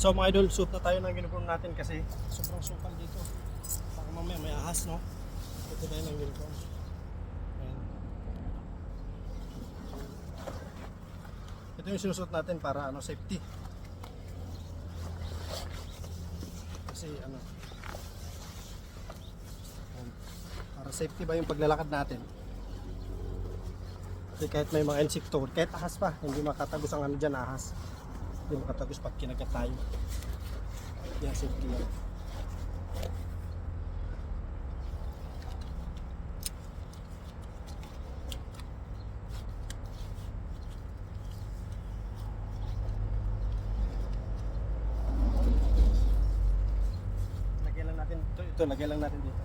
So mga idol, suot na tayo ng uniform natin kasi sobrang sukal dito. Baka mamaya may ahas, no? Ito tayo ng uniform. Ito yung sinusuot natin para ano safety. Kasi ano para safety ba yung paglalakad natin. Kasi kahit may mga insekto, kahit ahas pa, hindi makatagos ang ano dyan, ahas. Hindi makatagos pag kinagat tayo. Yan, safety yan. Lagyan natin ito, ito lagyan lang natin dito.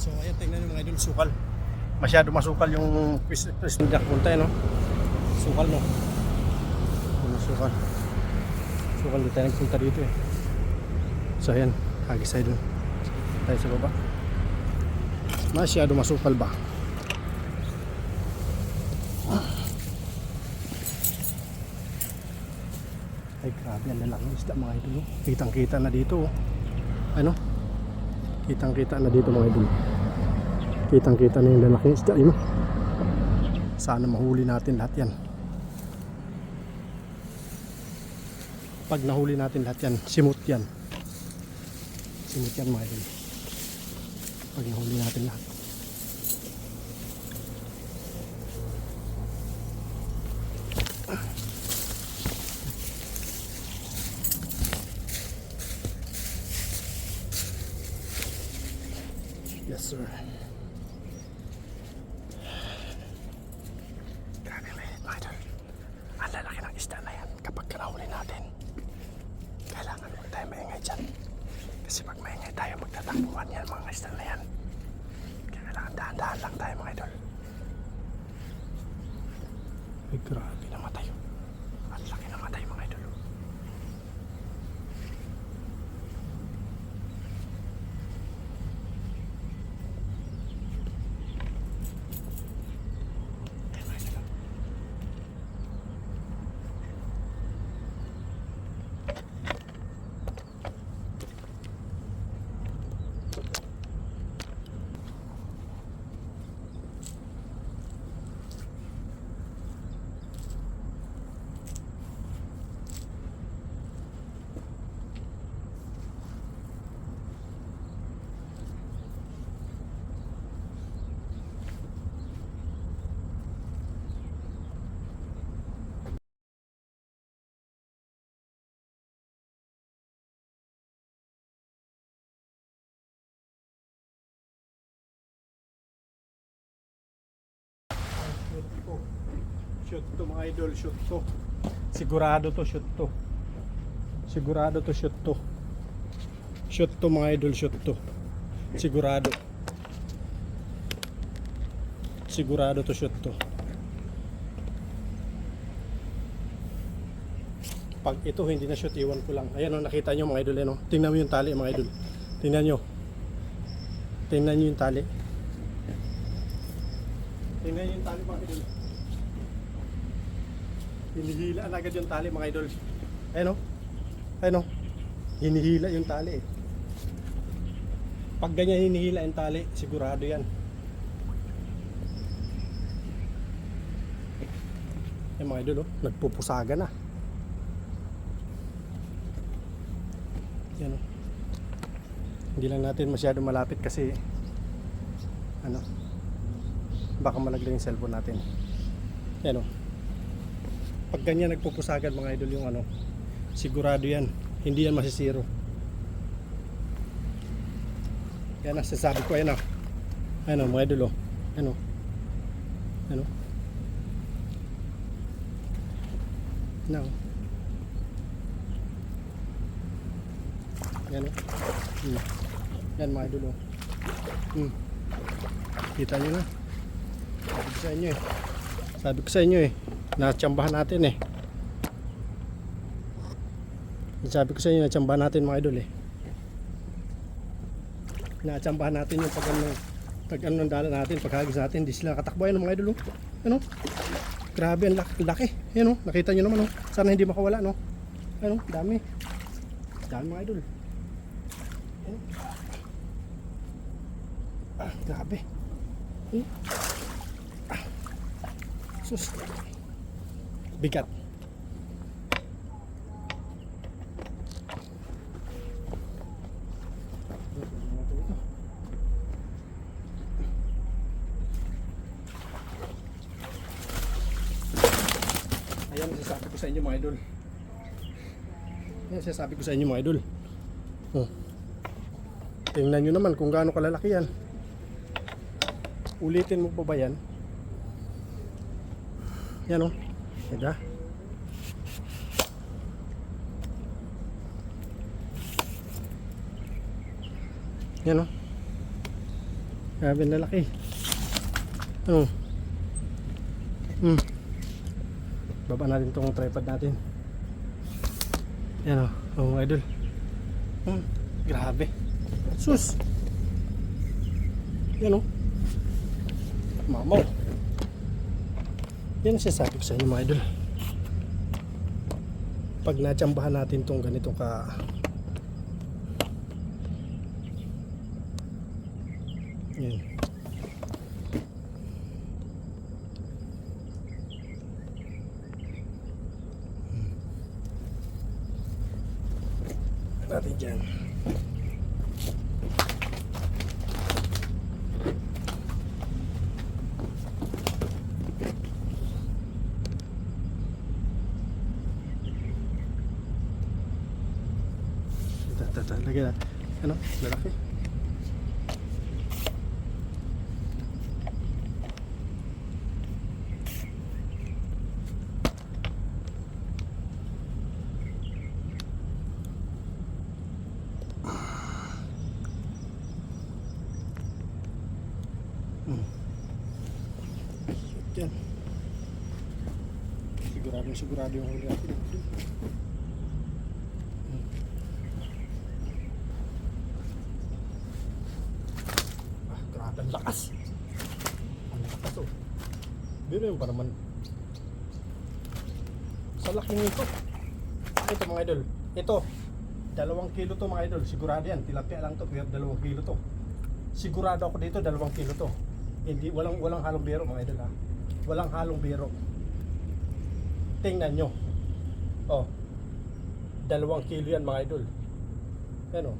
So ayan, tingnan nyo mga idol, sukal. Masyado masukal yung pwesto ng punta, eh, no? Sukal, no? Ano, sukal. Sukal, di tayo nagpunta dito eh. So ayan, tayo dun. Tayo sa baba. Masyado masukal ba? Ay grabe, ang lalaking isda mga idol. Kitang kita na dito. oh. Ano? Kitang kita na dito mga idol. Kitang kita na yung lalaking isda. Yun. Sana mahuli natin lahat yan. Pag nahuli natin lahat yan, simut yan. Simut yan mga idol. Pag nahuli natin lahat. Yes sir. Grabe may mga idol. Ang lalaki ng isda na yan kapag kanahuli natin. Kailangan huwag tayo maingay dyan. Kasi pag maingay tayo, magtatakbuhan yan mga isda na yan. Kaya kailangan dahan-dahan lang tayo mga idol. Ay grabe namatay. Ang laki namatay mga idol. Ay, mga idol. Shoot to. Shoot to mga idol, shoot to. Sigurado to shoot to. Sigurado to shoot to. Shoot to mga idol, shoot to. Sigurado. Sigurado to shoot to. Pag ito hindi na shoot, iwan ko lang. Ayan o, nakita nyo mga idol. Ayan, o. Tingnan mo yung tali mga idol. Tingnan nyo. Tingnan nyo yung tali. Tingnan nyo yung tali mga idol. Hinihila na agad yung tali mga idol. Ayan o. Ayan o. Hinihila yung tali eh. Pag ganyan hinihila yung tali, sigurado yan. Yung mga idol, oh, nagpupusaga na. Yan oh. Hindi lang natin masyado malapit kasi ano baka malaglag yung cellphone natin. Yan oh. Pag ganyan nagpupusagan mga idol yung ano, sigurado yan. Hindi yan masisiro. Yan ang sasabi ko, ayan oh. Ayan oh, mga idol oh. Ayan oh. Ayan oh. Now. Yan o. Hmm. Yan mga idol o. Hmm. Kita nyo na. Sabi ko sa inyo eh. Sabi ko sa inyo eh. Natsambahan natin eh. Sabi ko sa inyo, natsambahan natin mga idol eh. Natsambahan natin yung pag ano, ano ng dala natin, paghagis natin, hindi sila katakbo. Ayun mga idol, oh. Ano? Grabe, ang laki. laki. Ayun, oh. Nakita nyo naman, oh. Sana hindi makawala, no? Ano? Dami. Dami mga idol. Ayun. Ah, grabe. Hmm. Ah. Sus. Bigat. Ayan, sasabi ko sa inyo mga idol. Ayan, sasabi ko sa inyo mga idol. Oh. Tingnan nyo naman kung gaano kalalaki yan. Ulitin mo pa ba yan? Yan o. Oh. Diba? Yan o. Oh. Grabe na laki. Ano? Hmm. Baba natin tong tripod natin. Yan o. Oh, oh, idol. Hmm. Grabe. Sus. Yan o. Mamaw. Yan ang sinasabi ko sa inyo mga idol. Pag natsambahan natin tong ganito ka Yan. Hmm. Natin dyan. Ito, ito. Lagyan natin. Ano? Lalaki. Hmm. Yan. Sigurado sigurado yung huli natin. Hmm. Ah, grabe ang lakas. Ang lakas oh. Biro yun pa naman. Sa laki nito. Ito mga idol. Ito. Dalawang kilo to mga idol. Sigurado yan. Tilapia lang to. Pero dalawang kilo to. Sigurado ako dito dalawang kilo to. Hindi walang walang halong biro mga idol ha. Walang halong biro. Tingnan nyo. Oh. Dalawang kilo yan mga idol. Yan oh.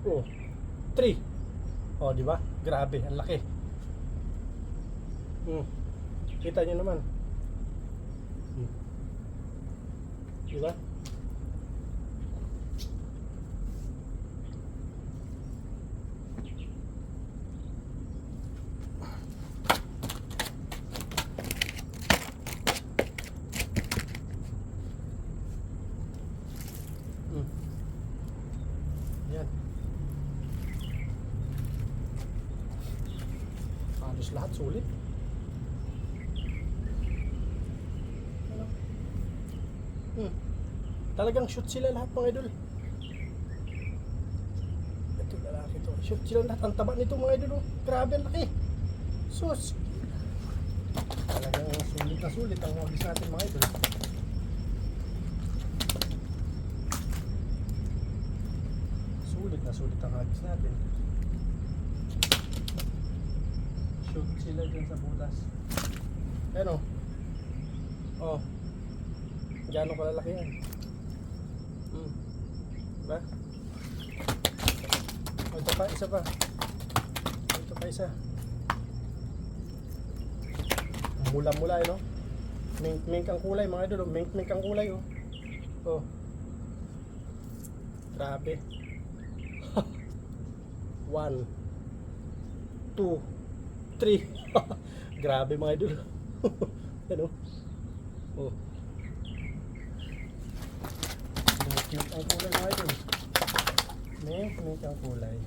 Oh. 3. Oh, di ba? Grabe, ang laki. Hmm. Kita nyo naman. Hmm. Di ba? Yan. Halos lahat sulit. Ano? Hmm. Talagang shoot sila lahat mga idol. Ito lalaki to. Shoot sila lahat. Ang taba nito mga idol. oh. Grabe ang laki. Sus. Talagang sulit na sulit ang hobbies natin mga idol. Sulit na sulit ang hagis natin. Shoot sila dyan sa butas. Ayan o. Oh. Gano'ng kalalaki yan. Diba? Oh, ito pa, isa pa. Ito pa isa. Mula-mula eh, no? Mink-mink ang kulay mga idol. oh. Mink-mink ang kulay oh. Oh. Grabe. One, two, three. Grabe mga idol. ano? Oh. Cute ang kulay idol. Cute ang kulay.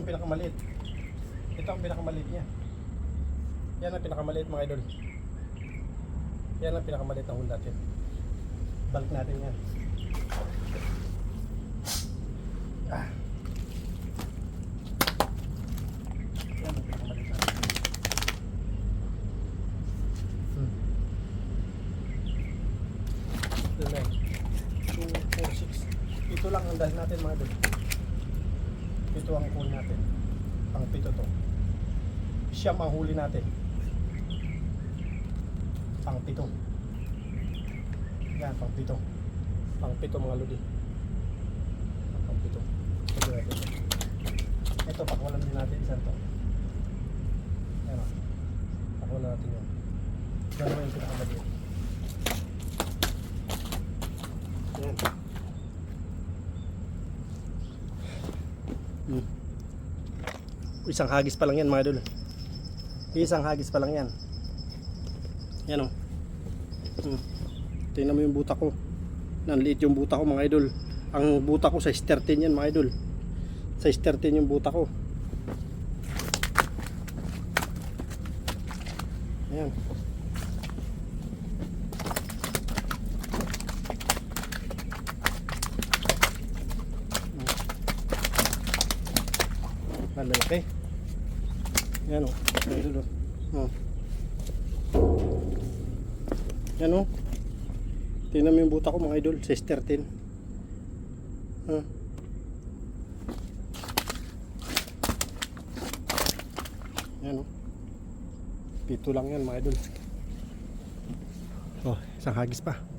Yung pinakamaliit. Ito ang pinakamaliit niya. Yan ang pinakamaliit mga idol. Yan ang pinakamaliit na hole natin. Balik natin yan. Ah. Ang. Hmm. Ito na. 2, 4, 6. Ito lang ang dahil natin mga idol. Ito ang hole natin. Pang pito to. Siyam ang huli natin. Pang pito. Yan, pang pito. Pang pito mga lodi. Pang pito. Ito natin. Ito, din natin. Isa to. Yan o. Pakwalan natin yun. Dalawa yung pinakamaliit. Yan. Hmm. Isang hagis pa lang yan mga idol. Isang hagis pa lang yan. Yan o. Hmm. Tingnan mo yung buta ko. Nanliit yung buta ko mga idol. Ang buta ko size 13 yan mga idol. Size 13 yung buta ko. Ayan. Yan o. Idol o. Oh. Yan o. Tingnan mo yung buta ko mga idol. Size 13. Ah. Yan o. Pito lang yan mga idol. Oh, isang hagis pa.